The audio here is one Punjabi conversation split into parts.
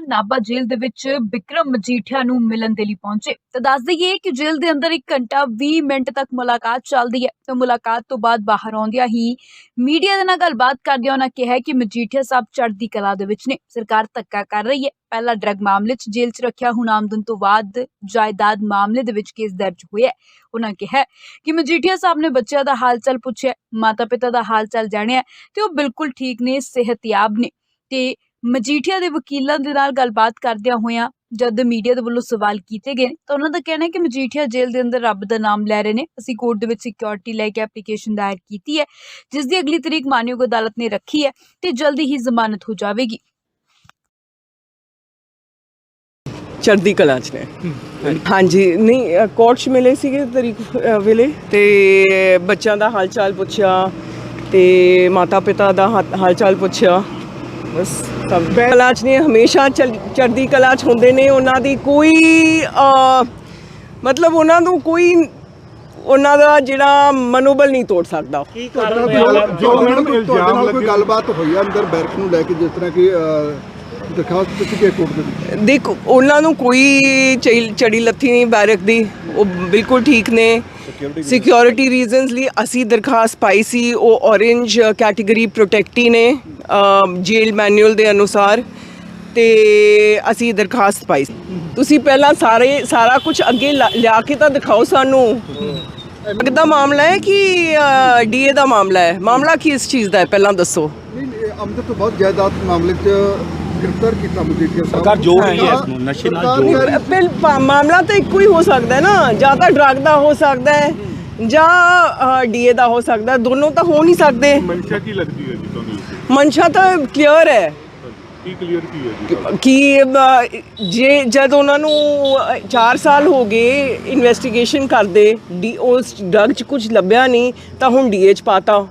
ਨਾਭਾ ਜੇਲ੍ਹ ਦੇ ਵਿੱਚ ਵਿਕਰਮ ਮਜੀਠੀਆ ਨੂੰ ਮਿਲਣ ਦੇ ਲਈ ਪਹੁੰਚੇ। ਤਾਂ ਦੱਸ ਦਈਏ ਕਿ ਜੇਲ੍ਹ ਦੇ ਅੰਦਰ 1 ਘੰਟਾ 20 ਮਿੰਟ ਤੱਕ ਮੁਲਾਕਾਤ ਚੱਲਦੀ ਹੈ। ਤੇ ਮੁਲਾਕਾਤ ਤੋਂ ਬਾਅਦ ਬਾਹਰ ਆਉਂਦਿਆਂ ਹੀ ਮੀਡੀਆ ਦੇ ਨਾਲ ਗੱਲਬਾਤ ਕਰਦਿਆਂ ਉਹਨਾਂ ਕਿਹਾ ਕਿ ਮਜੀਠੀਆ ਸਾਹਿਬ ਚੜ੍ਹਦੀ ਕਲਾ ਦੇ ਵਿੱਚ ਨੇ। ਸਰਕਾਰ ਧੱਕਾ ਕਰ ਰਹੀ ਹੈ। ਪਹਿਲਾਂ ਡਰੱਗ ਮਾਮਲੇ 'ਚ ਜੇਲ੍ਹ 'ਚ ਰੱਖਿਆ, ਹੁਣ ਆਮਦਨ ਤੋਂ ਬਾਅਦ ਜਾਇਦਾਦ ਮਾਮਲੇ ਦੇ ਵਿੱਚ ਕੇਸ ਦਰਜ ਹੋਇਆ ਉਹਨਾਂ ਕਿਹਾ ਕਿ ਮਜੀਠੀਆ ਸਾਹਿਬ ਨੇ ਬੱਚਿਆਂ ਦਾ ਹਾਲ ਚਾਲ ਪੁੱਛਿਆ ਮਾਤਾ ਪਿਤਾ ਦਾ ਹਾਲ ਚਾਲ ਜਾਣਿਆ ਤੇ ਉਹ ਬਿਲਕੁਲ ਠੀਕ ਨੇ, ਸਿਹਤਯਾਬ ਨੇ ਤੇ ਮਜੀਠੀਆ ਦੇ ਵਕੀਲਾਂ ਦੇ ਨਾਲ ਗੱਲਬਾਤ ਕਰਦਿਆਂ ਹੋਇਆਂ ਜਦ ਮੀਡੀਆ ਦੇ ਵੱਲੋਂ ਸਵਾਲ ਕੀਤੇ ਗਏ ਤਾਂ ਉਹਨਾਂ ਦਾ ਕਹਿਣਾ ਹੈ ਕਿ ਮਜੀਠੀਆ ਜੇਲ੍ਹ ਦੇ ਅੰਦਰ ਰੱਬ ਦਾ ਨਾਮ ਲੈ ਰਹੇ ਨੇ। ਅਸੀਂ ਕੋਰਟ ਦੇ ਵਿੱਚ ਸਿਕਿਉਰਿਟੀ ਲੈ ਕੇ ਐਪਲੀਕੇਸ਼ਨ ਦਾਇਰ ਕੀਤੀ ਹੈ ਜਿਸ ਦੀ ਅਗਲੀ ਤਰੀਕ ਮਾਨਯੋਗ ਅਦਾਲਤ ਨੇ ਰੱਖੀ ਹੈ ਤੇ ਜਲਦੀ ਹੀ ਜ਼ਮਾਨਤ ਹੋ ਜਾਵੇਗੀ। ਚੜ੍ਹਦੀ ਕਲਾ ਚ ਨੇ। ਹਾਂਜੀ। ਨਹੀਂ ਕੋਰਟ 'ਚ ਮਿਲੇ ਸੀਗੇ ਤਰੀਕ ਵੇਲੇ? ਤੇ ਬੱਚਿਆਂ ਦਾ ਹਾਲ ਚਾਲ ਪੁੱਛਿਆ ਤੇ ਮਾਤਾ ਪਿਤਾ ਦਾ ਹਾਲ ਚਾਲ ਪੁੱਛਿਆ। ਬਸ ਸਭ ਕਲਾ ਚ ਨੇ ਹਮੇਸ਼ਾ ਚੜ੍ਹ- ਚੜ੍ਹਦੀ ਕਲਾ ਚ ਹੁੰਦੇ ਨੇ ਉਹਨਾਂ ਦੀ ਕੋਈ ਅ, ਮਤਲਬ ਉਹਨਾਂ ਨੂੰ ਕੋਈ ਉਹਨਾਂ ਦਾ ਜਿਹੜਾ ਮਨੋਬਲ ਨਹੀਂ ਤੋੜ ਸਕਦਾ। ਜੋ ਮੈਡਮ ਤੁਹਾਡੇ ਨਾਲ ਕੋਈ ਗੱਲਬਾਤ ਹੋਈ ਆ ਅੰਦਰ ਬੈਰਕ ਨੂੰ ਲੈ ਕੇ ਜਿਸ ਤਰ੍ਹਾਂ ਕਿ ਦਰਖਾਸਤ ਦਿੱਤੀ ਗਈ ਕੋਰਟ ਦੇ ਵਿੱਚ? ਦੇਖੋ ਉਹਨਾਂ ਨੂੰ ਕੋਈ ਚੜੀ- ਚੜੀ ਲੱਥੀ ਨਹੀਂ ਬੈਰਕ ਦੀ ਉਹ ਬਿਲਕੁਲ ਠੀਕ ਨੇ। ਸਿਕਿਉਰਿਟੀ ਰੀਜ਼ਨਸ ਲਈ ਅਸੀਂ ਦਰਖਾਸਤ ਪਾਈ ਸੀ ਉਹ ਔਰੇਂਜ ਕੈਟਾਗਰੀ ਪ੍ਰੋਟੈਕਟੀ ਨੇ। ਜੇਲ ਮੈਨੂਅਲ ਦੇ ਅਨੁਸਾਰ ਤੇ ਅਸੀਂ ਦਰਖਾਸਤ ਪਾਈ ਤੁਸੀਂ ਪਹਿਲਾਂ ਸਾਰੇ ਸਾਰਾ ਕੁਝ ਅੱਗੇ ਲਿਆ ਕੇ ਤਾਂ ਦਿਖਾਓ ਸਾਨੂੰ। ਅੱਗ ਦਾ ਮਾਮਲਾ ਹੈ ਕਿ ਡੀਏ ਦਾ ਮਾਮਲਾ ਹੈ? ਮਾਮਲਾ ਕੀ ਇਸ ਚੀਜ਼ ਦਾ ਹੈ? ਪਹਿਲਾਂ ਦੱਸੋ। ਆਮਦਨ ਤੋਂ ਬਹੁਤ ਜਾਇਦਾਦ ਮਾਮਲੇ 'ਚ ਗ੍ਰਿਫਤਾਰ ਕੀਤਾ ਮਜੀਠੀਆ ਸਾਹਿਬ। ਸਰਕਾਰ ਜੋੜ ਰਹੀ ਹੈ ਹਾਂ, ਇਸ ਨੂੰ, ਨਸ਼ੇ ਨਾਲ ਜੋੜ ਰਹੀ ਪਾ- ਮਾਮਲਾ ਤਾਂ ਇੱਕੋ ਹੀ ਹੋ ਸਕਦਾ ਹੈ ਨਾ। ਜਾਂ ਤਾਂ ਡਰੱਗ ਦਾ ਹੋ ਸਕਦਾ ਹੈ। ਜਾਂ ਡੀਏ ਦਾ ਹੋ ਸਕਦਾ। ਦੋਨੋਂ ਤਾਂ ਹੋ ਨਹੀਂ ਸਕਦੇ ਮਨਸ਼ਾ ਕੀ ਲੱਗਦੀ ਹੈ ਜੀ ਤੁਹਾਨੂੰ ਮਨਸ਼ਾ ਤਾਂ ਕਲੀਅਰ ਹੈ? ਕੀ ਕਲੀਅਰ ਕੀ ਹੈ ਜੀ ਕਿ ਜੇ ਜਦ ਉਹਨਾਂ ਨੂੰ 4 ਸਾਲ ਹੋ ਗਏ ਇਨਵੈਸਟੀਗੇਸ਼ਨ ਕਰਦੇ ਡੀ ਉਸ ਡਰੱਗ 'ਚ ਕੁਝ ਲੱਭਿਆ ਨਹੀਂ ਤਾਂ ਹੁਣ ਡੀਏ 'ਚ ਪਾਤਾ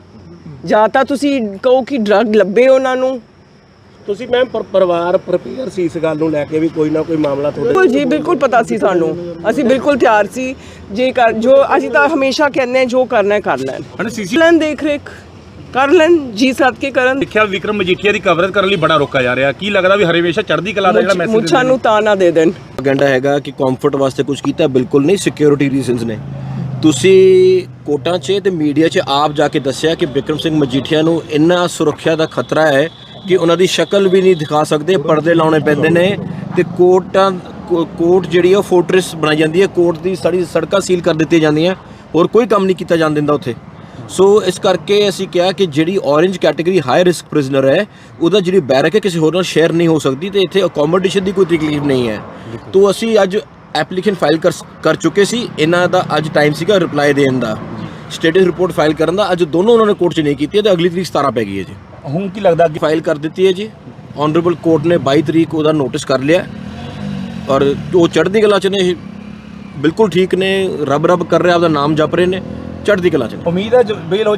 ਜਾਂ ਤਾਂ ਤੁਸੀਂ ਕਹੋ ਕਿ ਡਰੱਗ ਲੱਭੇ ਉਹਨਾਂ ਨੂੰ ਤੁਸੀਂ ਮੈਮ ਪਰਿਵਾਰ ਪ੍ਰਪੇਅਰ ਸੀ ਇਸ ਗੱਲ ਨੂੰ ਲੈ ਕੇ ਵੀ ਕੋਈ ਨਾ ਕੋਈ ਮਾਮਲਾ ਤੁਹਾਡੇ ਬਿਲਕੁਲ ਜੀ ਬਿਲਕੁਲ ਪਤਾ ਸੀ ਸਾਨੂੰ। ਅਸੀਂ ਬਿਲਕੁਲ ਤਿਆਰ ਸੀ। ਜੇ ਕਰ ਜੋ ਅਸੀਂ ਤਾਂ ਹਮੇਸ਼ਾ ਕਹਿੰਦੇ ਹਾਂ, ਜੋ ਕਰਨਾ ਹੈ ਕਰ ਲੈਣ। ਸੀਸੀ ਲੈਣ ਦੇਖ ਰੇਖ ਕਰ ਲੈਣ ਜੀ ਸੱਦ ਕੇ ਕਰਨ। ਦੇਖਿਆ ਵਿਕਰਮ ਮਜੀਠੀਆ ਦੀ ਕਵਰੇਜ ਕਰਨ ਲਈ ਬੜਾ ਰੋਕਾ ਜਾ ਰਿਹਾ। ਕੀ ਲੱਗਦਾ ਵੀ ਹਰੇਵੇਸ਼ਾ ਚੜ੍ਹਦੀ ਕਲਾ ਦਾ ਜਿਹੜਾ ਮੈਸੇਜ ਮੁੱਛਾਂ ਨੂੰ ਤਾਂ ਨਾ ਦੇ ਦੇਣ। ਪ੍ਰੋਪਗੈਂਡਾ ਹੈਗਾ ਕਿ ਕੰਫਰਟ ਵਾਸਤੇ ਕੁਝ ਕੀਤਾ ਬਿਲਕੁਲ ਨਹੀਂ। ਸਿਕਿਉਰਿਟੀ ਰੀਜ਼ਨਸ ਨੇ। ਤੁਸੀਂ ਕੋਟਾਂ 'ਚ ਤੇ ਮੀਡੀਆ 'ਚ ਆਪ ਜਾ ਕੇ ਦੱਸਿਆ ਕਿ ਵਿਕਰਮ ਸਿੰਘ ਮਜੀਠੀਆ ਨੂੰ ਇੰਨਾ ਸੁਰੱਖਿਆ ਦਾ ਖਤਰਾ ਹੈ ਕਿ ਉਹਨਾਂ ਦੀ ਸ਼ਕਲ ਵੀ ਨਹੀਂ ਦਿਖਾ ਸਕਦੇ, ਪਰਦੇ ਲਾਉਣੇ ਪੈਂਦੇ ਨੇ ਤੇ ਕੋਰਟਾਂ ਕੋਰਟ ਜਿਹੜੀ ਹੈ ਉਹ ਫੋਰਟ੍ਰੈਸ ਬਣਾਈ ਜਾਂਦੀ ਹੈ ਕੋਰਟ ਦੀ ਸਾਰੀ ਸੜਕਾਂ ਸੀਲ ਕਰ ਦਿੱਤੀਆਂ ਜਾਂਦੀਆਂ, ਹੋਰ ਕੋਈ ਕੰਮ ਨਹੀਂ ਕੀਤਾ ਜਾਣ ਦਿੰਦਾ ਉੱਥੇ। ਸੋ ਇਸ ਕਰਕੇ ਅਸੀਂ ਕਿਹਾ ਕਿ ਜਿਹੜੀ orange category high risk prisoner ਹੈ, ਉਹਦਾ ਜਿਹੜੀ ਬੈਰਕ ਹੈ ਕਿਸੇ ਹੋਰ ਨਾਲ ਸ਼ੇਅਰ ਨਹੀਂ ਹੋ ਸਕਦੀ ਤੇ ਇੱਥੇ ਅਕੋਮੋਡੇਸ਼ਨ ਦੀ ਕੋਈ ਤਕਲੀਫ ਨਹੀਂ ਹੈ। ਤੋਂ ਅਸੀਂ ਅੱਜ ਐਪਲੀਕੇਸ਼ਨ ਫਾਈਲ ਕਰ ਚੁੱਕੇ ਸੀ, ਇਹਨਾਂ ਦਾ ਅੱਜ ਟਾਈਮ ਸੀਗਾ ਰਿਪਲਾਈ ਦੇਣ ਦਾ। ਸਟੇਟਸ ਰਿਪੋਰਟ ਫਾਈਲ ਕਰਨ ਦਾ, ਅੱਜ ਦੋਨੋਂ ਉਹਨਾਂ ਨੇ ਕੋਰਟ 'ਚ ਨਹੀਂ ਕੀਤੀ ਹੈ ਤੇ ਅਗਲੀ ਤਰੀਕ 17 ਪੈ ਗਈ ਹੈ ਜੀ। ਹੁਣ ਕੀ ਲੱਗਦਾ ਅੱਗੇ? ਫਾਈਲ ਕਰ ਦਿੱਤੀ ਹੈ ਜੀ। ਆਨਰੇਬਲ ਕੋਰਟ ਨੇ 22 ਤਰੀਕ ਉਹਦਾ ਨੋਟਿਸ ਕਰ ਲਿਆ। ਔਰ ਉਹ ਚੜ੍ਹਦੀ ਕਲਾ 'ਚ ਨੇ ਇਹ। ਬਿਲਕੁਲ ਠੀਕ ਨੇ। ਰੱਬ ਰੱਬ ਕਰ ਰਿਹਾ ਆਪਦਾ ਨਾਮ ਜਪ ਰਹੇ ਨੇ। ਚੜ੍ਹਦੀ ਕਲਾ 'ਚ ਨੇ। ਉਮੀਦ ਹੈ ਬੇਲ ਹੋ